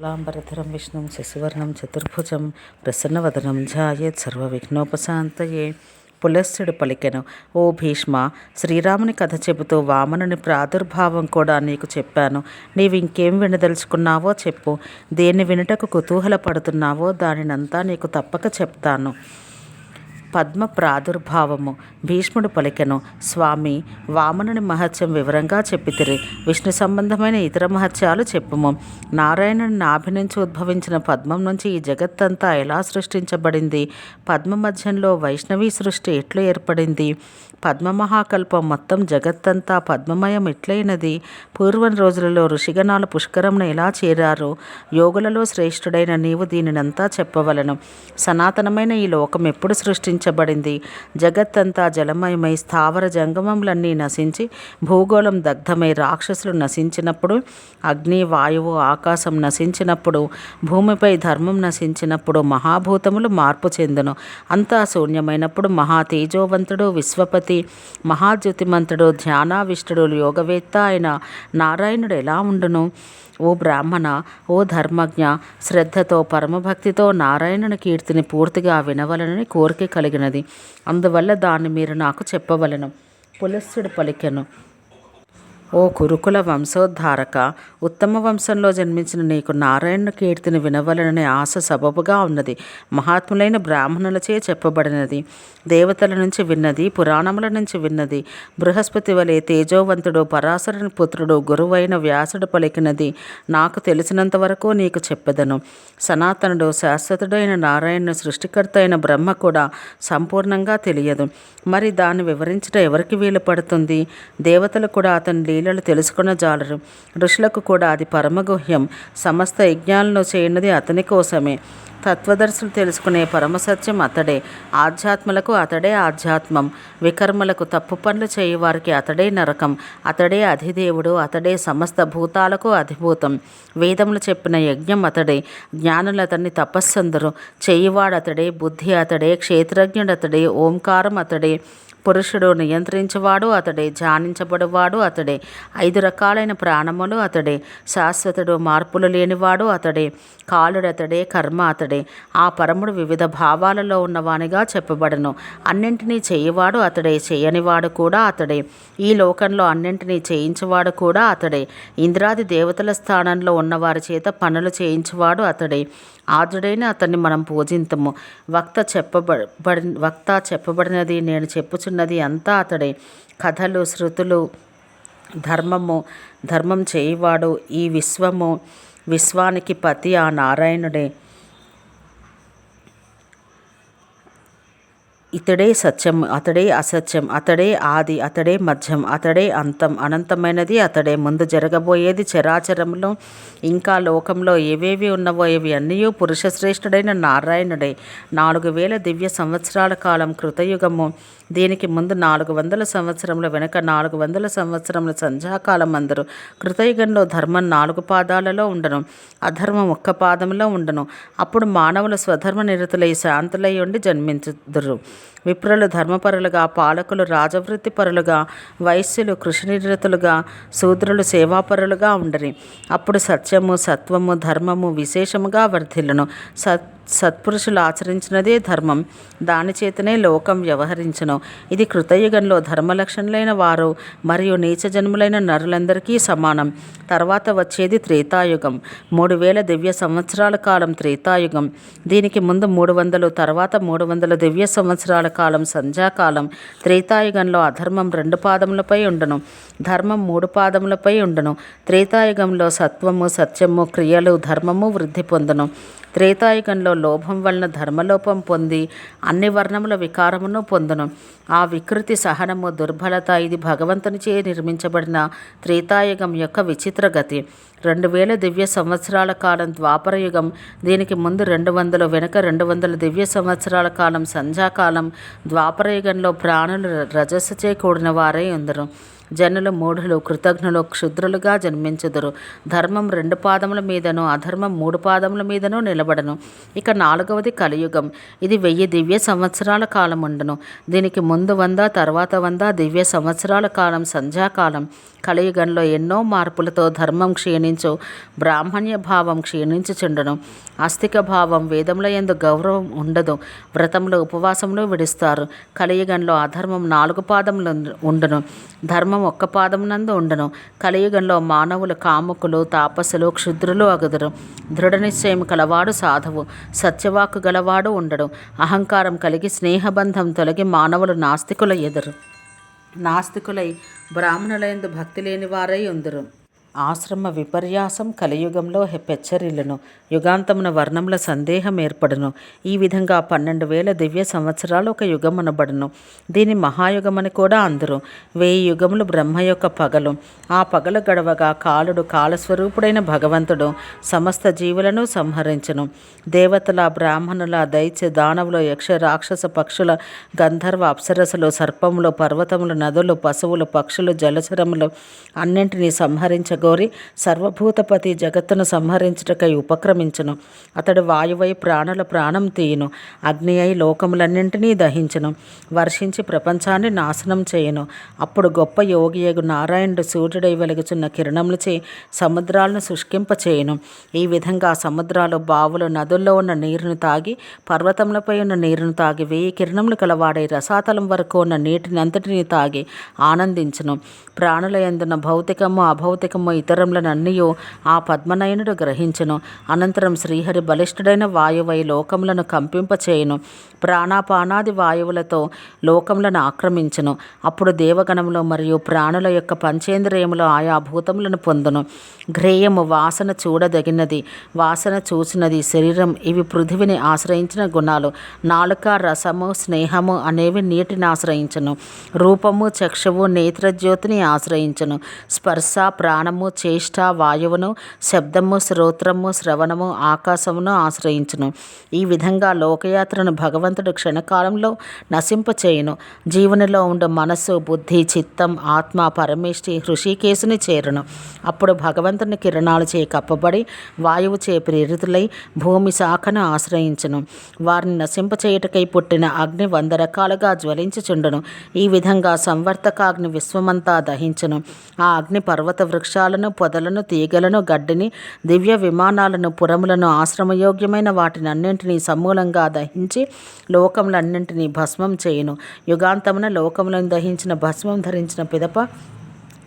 శుక్లాంబరధరం విష్ణుం శశివర్ణం చతుర్భుజం ప్రసన్నవదనం ఝాయేత్ సర్వవిఘ్నోపశాంతయే పులస్సుడు పలికెను ఓ భీష్మ శ్రీరాముని కథ చెబుతూ వామనుని ప్రాదుర్భావం కూడా నీకు చెప్పాను. నీవు ఇంకేం వినదలుచుకున్నావో చెప్పు. దేన్ని వినుటకు కుతూహలపడుతున్నావో దానినంతా నీకు తప్పక చెప్తాను. పద్మ ప్రాదుర్భావము. భీష్ముడు పలికెను స్వామి వామనుని మహత్యం వివరంగా చెప్పితిరి. విష్ణు సంబంధమైన ఇతర మహత్యాలు చెప్పుము. నారాయణుని నాభి నుంచి ఉద్భవించిన పద్మం నుంచి ఈ జగత్తంతా ఎలా సృష్టించబడింది? పద్మ మధ్యంలో వైష్ణవీ సృష్టి ఎట్లు ఏర్పడింది? పద్మ మహాకల్పం మొత్తం జగత్తంతా పద్మమయం ఎట్లయినది? పూర్వం రోజులలో ఋషిగణాలు పుష్కరంను ఎలా చేరారు? యోగులలో శ్రేష్ఠుడైన నీవు దీనినంతా చెప్పవలను. సనాతనమైన ఈ లోకం ఎప్పుడు సృష్టించ సృష్టించబడింది జగత్తంతా జలమయమై స్థావర జంగమములన్నీ నశించి భూగోళం దగ్ధమై రాక్షసులు నశించినప్పుడు అగ్ని వాయువు ఆకాశం నశించినప్పుడు భూమిపై ధర్మం నశించినప్పుడు మహాభూతములు మార్పు చెందును. అంతా శూన్యమైనప్పుడు మహా తేజోవంతుడు విశ్వపతి మహాజ్యోతిమంతుడు ధ్యానావిష్టుడు యోగవేత్త అయిన నారాయణుడు ఎలా ఉండును? ఓ బ్రాహ్మణ ఓ ధర్మజ్ఞ శ్రద్ధతో పరమభక్తితో నారాయణుని కీర్తిని పూర్తిగా వినవలనని కోరిక కలిగినది. అందువల్ల దాన్ని మీరు నాకు చెప్పవలను. పులస్సుడు పలికెను. ఓ కురుకుల వంశోద్ధారక ఉత్తమ వంశంలో జన్మించిన నీకు నారాయణ కీర్తిని వినవలననే ఆశ సబబుగా ఉన్నది. మహాత్ములైన బ్రాహ్మణులచే చెప్పబడినది. దేవతల నుంచి విన్నది పురాణముల నుంచి విన్నది. బృహస్పతి వలె తేజోవంతుడు పరాశరుని పుత్రుడు గురువైన వ్యాసుడు పలికినది. నాకు తెలిసినంత వరకు నీకు చెప్పెదను. సనాతనుడు శాశ్వతుడైన నారాయణ సృష్టికర్త అయిన బ్రహ్మ కూడా సంపూర్ణంగా తెలియదు. మరి దాన్ని వివరించడం ఎవరికి వీలు పడుతుంది దేవతలు కూడా అతని లీలలు తెలుసుకున్న జాలరు. ఋషులకు కూడా అది పరమగుహ్యం. సమస్త యజ్ఞాలను చేయనది అతని కోసమే. తత్వదర్శులు తెలుసుకునే పరమసత్యం అతడే. ఆధ్యాత్మలకు అతడే ఆధ్యాత్మం. వికర్మలకు తప్పు పనులు చేయవారికి అతడే నరకం. అతడే అధిదేవుడు అతడే సమస్త భూతాలకు అధిభూతం. వేదములు చెప్పిన యజ్ఞం అతడే. జ్ఞానులు అతన్ని తపస్సందరు. చేయివాడు అతడే బుద్ధి అతడే క్షేత్రజ్ఞుడు అతడే ఓంకారం అతడే. పురుషుడు నియంత్రించేవాడు అతడే ధ్యానించబడువాడు అతడే. ఐదు రకాలైన ప్రాణములు అతడే. శాశ్వతుడు మార్పులు లేనివాడు అతడే. కాలుడు అతడే కర్మ అతడే. ఆ పరముడు వివిధ భావాలలో ఉన్నవానిగా చెప్పబడను. అన్నింటినీ చేయవాడు అతడే చేయనివాడు కూడా అతడే. ఈ లోకంలో అన్నింటినీ చేయించేవాడు కూడా అతడే. ఇంద్రాది దేవతల స్థానంలో ఉన్నవారి చేత పనులు చేయించేవాడు అతడే. ఆదుడైన అతన్ని మనం పూజింతము. వక్త చెప్పబడి వక్త చెప్పబడినది నేను చెప్పుచున్నది అంతా అతడే. కథలు శృతులు ధర్మము ధర్మం చేయవాడు ఈ విశ్వము విశ్వానికి పతి ఆ నారాయణుడే. ఇతడే సత్యం అతడే అసత్యం అతడే ఆది అతడే మధ్యం అతడే అంతం అనంతమైనది అతడే ముందు జరగబోయేది చరాచరంలో ఇంకా లోకంలో ఏవేవి ఉన్నవో ఇవి అన్నీ పురుషశ్రేష్ఠుడైన నారాయణుడే. నాలుగు వేల దివ్య సంవత్సరాల కాలం కృతయుగము. దీనికి ముందు నాలుగు వందల సంవత్సరముల వెనుక నాలుగు వందల సంవత్సరముల సంధ్యాకాలం అందరు. కృతయుగంలో ధర్మం నాలుగు పాదాలలో ఉండను. అధర్మం ఒక్క పాదంలో ఉండను. అప్పుడు మానవులు స్వధర్మ నిరతులై శాంతులై ఉండి జన్మించుదురు. విప్రులు ధర్మపరులుగా పాలకులు రాజవృత్తి పరులుగా వైశ్యులు కృషినిరతులుగా శూద్రులు సేవాపరులుగా ఉండరి. అప్పుడు సత్యము సత్వము ధర్మము విశేషముగా వర్ధిల్లును. సత్ సత్పురుషులు ఆచరించినదే ధర్మం. దాని చేతనే లోకం వ్యవహరించను. ఇది కృతయుగంలో ధర్మలక్షణులైన వారు మరియు నీచ జన్ములైన నరులందరికీ సమానం. తర్వాత వచ్చేది త్రేతాయుగం. మూడు వేల దివ్య సంవత్సరాల కాలం త్రేతాయుగం. దీనికి ముందు మూడు వందలు తర్వాత మూడు వందల దివ్య సంవత్సరాల కాలం సంధ్యాకాలం. త్రేతాయుగంలో అధర్మం రెండు పాదములపై ఉండను. ధర్మం మూడు పాదములపై ఉండను. త్రేతాయుగంలో సత్వము సత్యము క్రియలు ధర్మము వృద్ధి పొందను. త్రేతాయుగంలో లోభం వలన ధర్మలోపం పొంది అన్ని వర్ణముల వికారమును పొందును. ఆ వికృతి సహనము దుర్బలత ఇది భగవంతునిచే నిర్మించబడిన త్రేతాయుగం యొక్క విచిత్ర గతి. రెండు వేల దివ్య సంవత్సరాల కాలం ద్వాపరయుగం దీనికి ముందు రెండు వందల వెనుక రెండు వందల దివ్య సంవత్సరాల కాలం సంధ్యాకాలం ద్వాపరయుగంలో ప్రాణులు రజస్సుచే కూడిన వారై ఉందరు. జనులు మూఢులు కృతజ్ఞులు క్షుద్రులుగా జన్మించుదురు. ధర్మం రెండు పాదముల మీదను అధర్మం మూడు పాదముల మీదను నిలబడను. ఇక నాలుగవది కలియుగం. ఇది వెయ్యి దివ్య సంవత్సరాల కాలం ఉండను దీనికి ముందు వంద తర్వాత వంద దివ్య సంవత్సరాల కాలం సంధ్యాకాలం. కలియుగంలో ఎన్నో మార్పులతో ధర్మం క్షీణించు బ్రాహ్మణ్య భావం క్షీణించుచుండును. ఆస్తిక భావం వేదముల ఎందు గౌరవం ఉండదు. వ్రతంలో ఉపవాసంలో విడుస్తారు. కలియుగంలో అధర్మం నాలుగు పాదములు ఉండును. ధర్మం ఒక్క పాదమునందు ఉండను. కలియుగంలో మానవులు కాముకులు తాపసులు క్షుద్రులు అగుదురు. దృఢ నిశ్చయం కలవాడు సాధువు సత్యవాకు గలవాడు ఉండడు. అహంకారం కలిగి స్నేహబంధం తొలగి మానవులు నాస్తికుల ఎదురు. నాస్తికులై బ్రాహ్మణులైందు భక్తి లేని వారై ఉందరు. ఆశ్రమ విపర్యాసం కలియుగంలో హెపెచ్చరిలను యుగాంతమున వర్ణముల సందేహం ఏర్పడును. ఈ విధంగా పన్నెండు వేల దివ్య సంవత్సరాలు ఒక యుగమనబడును. దీని మహాయుగమని కూడా అందరు. వెయ్యి యుగములు బ్రహ్మ యొక్క పగలు. ఆ పగలు గడవగా కాలుడు కాలస్వరూపుడైన భగవంతుడు సమస్త జీవులను సంహరించను. దేవతల బ్రాహ్మణుల దైత్య దానవుల యక్ష రాక్షస పక్షుల గంధర్వ అప్సరసలు సర్పములు పర్వతములు నదులు పశువులు పక్షులు జలచరములు అన్నింటినీ కోరి సర్వభూతపతి జగత్తును సంహరించుటకై ఉపక్రమించును. అతడు వాయువై ప్రాణుల ప్రాణం తీయును. అగ్ని అయి లోకములన్నింటినీ దహించును. వర్షించి ప్రపంచాన్ని నాశనం చేయను. అప్పుడు గొప్ప యోగి యగు నారాయణుడు సూర్యుడై వెలుగుచున్న కిరణములచే సముద్రాలను శుష్కింపచేయను. ఈ విధంగా సముద్రాలు బావులు నదుల్లో ఉన్న నీరును తాగి పర్వతములపై ఉన్న నీరును తాగి వెయ్యి కిరణములు కలవాడై రసాతలం వరకు ఉన్న నీటిని అంతటిని తాగి ఆనందించును. ప్రాణుల ఎందున భౌతికము అభౌతికము ఇతరములనన్నయూ ఆ పద్మనయనుడు గ్రహించును. అనంతరం శ్రీహరి బలిష్ఠుడైన వాయువై లోకములను కంపింపచేయును. ప్రాణాపానాది వాయువులతో లోకములను ఆక్రమించును. అప్పుడు దేవగణములు మరియు ప్రాణుల యొక్క పంచేంద్రియములు ఆయా భూతములను పొందును. ఘ్రేయము వాసన చూడదగినది. వాసన చూసినది శరీరం. ఇవి పృథివిని ఆశ్రయించిన గుణాలు. నాలుక రసము స్నేహము అనేవి నీటిని ఆశ్రయించును. రూపము చక్షువు నేత్రజ్యోతిని ఆశ్రయించును. స్పర్శ ప్రాణము చేష్ట వాయువును శబ్దము శ్రోత్రము శ్రవణము ఆకాశమును ఆశ్రయించును. ఈ విధంగా లోకయాత్రను భగవంతుడు క్షణకాలంలో నశింపచేయును జీవనిలో ఉండు మనస్సు బుద్ధి చిత్తం ఆత్మ పరమేష్టి హృషికేశుని చేరును. అప్పుడు భగవంతుని కిరణాలు చే కప్పబడి వాయువు చే ప్రేరితులై భూమి శాఖను ఆశ్రయించును. వారిని నశింపచేయుటకై పుట్టిన అగ్ని వంద రకాలుగా జ్వలించుచుండును. ఈ విధంగా సంవర్తకాగ్ని విశ్వమంతా దహించును. ఆ అగ్ని పర్వత వృక్షాలు వృక్షాలను పొదలను తీగలను గడ్డిని దివ్య విమానాలను పురములను ఆశ్రమయోగ్యమైన వాటిని అన్నింటినీ సమూలంగా దహించి లోకములన్నింటినీ భస్మం చేయును. యుగాంతమున లోకములను దహించిన భస్మం ధరించిన పిదప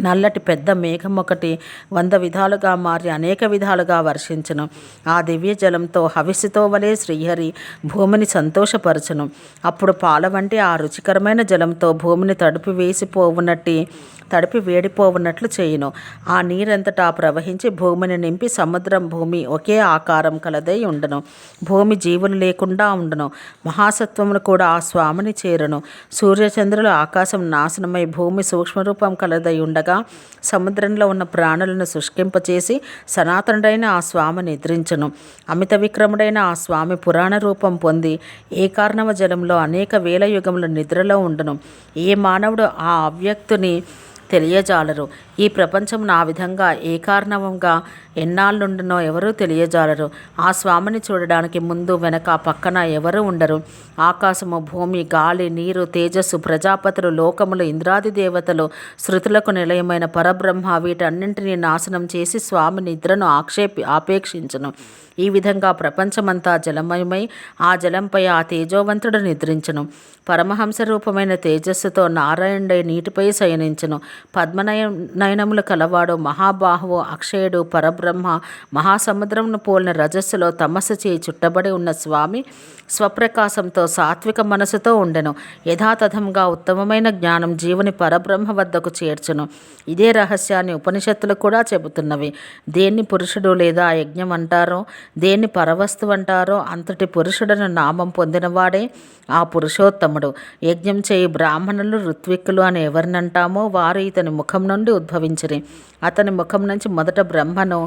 నల్లటి పెద్ద మేఘం ఒకటి వంద విధాలుగా మారి అనేక విధాలుగా వర్షించను. ఆ దివ్య జలంతో హవిస్సుతో వలె శ్రీహరి భూమిని సంతోషపరచును. అప్పుడు పాల వంటి ఆ రుచికరమైన జలంతో భూమిని తడిపి వేసిపోవునట్టి తడిపి వేడిపోవున్నట్లు చేయును. ఆ నీరంతటా ప్రవహించి భూమిని నింపి సముద్రం భూమి ఒకే ఆకారం కలదై ఉండను. భూమి జీవులు లేకుండా ఉండను. మహాసత్వమును కూడా ఆ స్వామిని చేరును. సూర్యచంద్రులు ఆకాశం నాశనమై భూమి సూక్ష్మరూపం కలదై ఉండగా సముద్రంలో ఉన్న ప్రాణులను శుష్కింపచేసి సనాతనుడైన ఆ స్వామి నిద్రించను అమిత విక్రముడైన ఆ స్వామి పురాణ రూపం పొంది ఏ కారణవ జలంలో అనేక వేల యుగముల నిద్రలో ఉండను. ఏ మానవుడు ఆ అవ్యక్తుని తెలియజాలరు. ఈ ప్రపంచం నా విధంగా ఏ కారణంగా ఎన్నాళ్ళుండునో ఎవరూ తెలియజాలరు. ఆ స్వామిని చూడడానికి ముందు వెనక పక్కన ఎవరు ఉండరు. ఆకాశము భూమి గాలి నీరు తేజస్సు ప్రజాపతులు లోకములు ఇంద్రాది దేవతలు శృతులకు నిలయమైన పరబ్రహ్మ వీటన్నింటినీ నాశనం చేసి స్వామి నిద్రను ఆక్షేపి ఆపేక్షించను. ఈ విధంగా ప్రపంచమంతా జలమయమై ఆ జలంపై ఆ తేజోవంతుడు నిద్రించను. పరమహంస రూపమైన తేజస్సుతో నారాయణుడై నీటిపై శయనించను. పద్మనయ నయనములు కలవాడు మహాబాహువు అక్షయుడు పరబ్రహ్మ మహాసముద్రమును పోలిన రజస్సులో తమస్సు చేయి చుట్టబడి ఉన్న స్వామి స్వప్రకాశంతో సాత్విక మనసుతో ఉండెను. యథాతథంగా ఉత్తమమైన జ్ఞానం జీవుని పరబ్రహ్మ వద్దకు చేర్చును. ఇదే రహస్యాన్ని ఉపనిషత్తులు కూడా చెబుతున్నవి. దేన్ని పురుషుడు లేదా యజ్ఞం అంటారో దేన్ని పరవస్తు అంటారో అంతటి పురుషుడను నామం పొందినవాడే ఆ పురుషోత్తముడు. యజ్ఞం చేయి బ్రాహ్మణులు ఋత్విక్కులు అని ఎవరినంటామో వారు ఇతని ముఖం నుండి ఆవిర్భవించిరి అతని ముఖం నుంచి మొదట బ్రహ్మను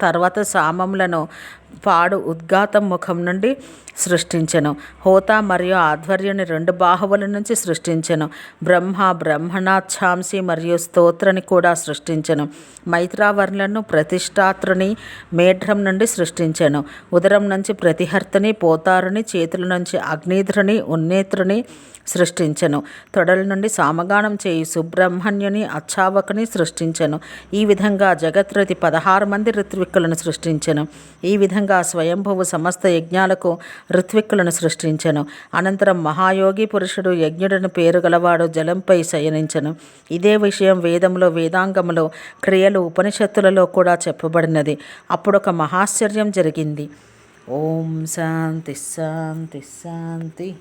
తర్వాత సామములను పాడు ఉద్గాతం ముఖం నుండి సృష్టించెను. హోత మరియు ఆధ్వర్యుని రెండు బాహువుల నుంచి సృష్టించెను. బ్రహ్మ బ్రహ్మణాఛాంసి మరియు స్తోత్రని కూడా సృష్టించెను. మైత్రావర్ణులను ప్రతిష్టాత్రుని మేఢ్రం నుండి సృష్టించెను. ఉదరం నుంచి ప్రతిహర్తని పోతారుని చేతుల నుంచి అగ్నిధ్రుని ఉన్నేత్రుని సృష్టించెను. తొడల నుండి సామగానం చేయి సుబ్రహ్మణ్యుని అచ్చావకుని సృష్టించెను. ఈ విధంగా జగత్రతి పదహారు మంది ఋత్విక్కులను సృష్టించెను. ఈ విధంగా స్వయంభువు సమస్త యజ్ఞాలకు ఋత్విక్కులను సృష్టించెను. అనంతరం మహాయోగి పురుషుడు యజ్ఞుడని పేరు గలవాడు జలంపై శయనించను. ఇదే విషయం వేదంలో వేదాంగములో క్రియలు ఉపనిషత్తులలో కూడా చెప్పబడినది. అప్పుడొక మహాశ్చర్యం జరిగింది. ఓం శాంతి శాంతి శాంతి.